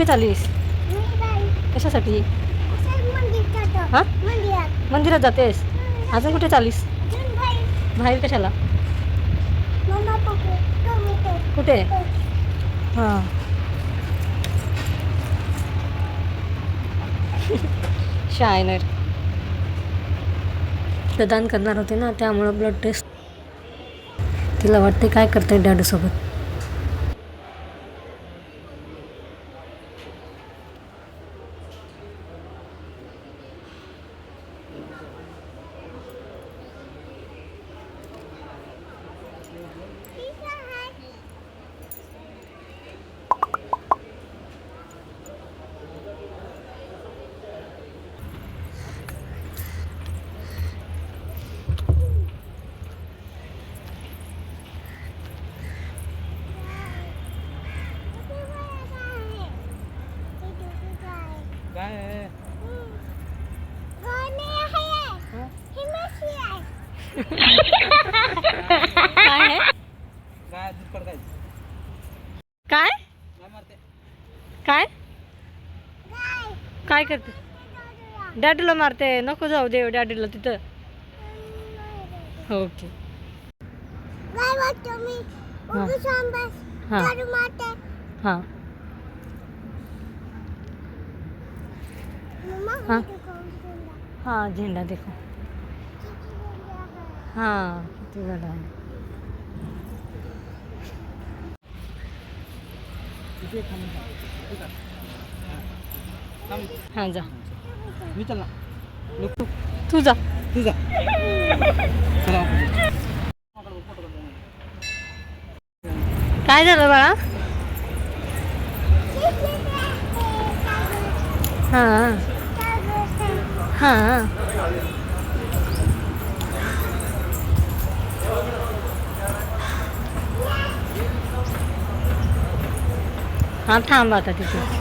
कुठे चालीस? कशासाठी? हां? मंदिरात जातेस? अजून कुठे चालीस? बाहेर कशाला? कुठे? हां. शायनर. प्रदान करणार होते ना त्यामुळं ब्लड टेस्ट तिला वाटते काय करते डॅडूसोबत काय आहे? काय? काय? काय करते? डॅडीला मारते. नको जाऊ दे डॅडीला तिथं. ओके. हां. हां. हां. हां झेंडा देखो. हां किती झाला आहे. हां जा. मी चल. ना तू तू जा. तू जा. काय झालं बाळा हां. हां. हां थांब आता तिथे.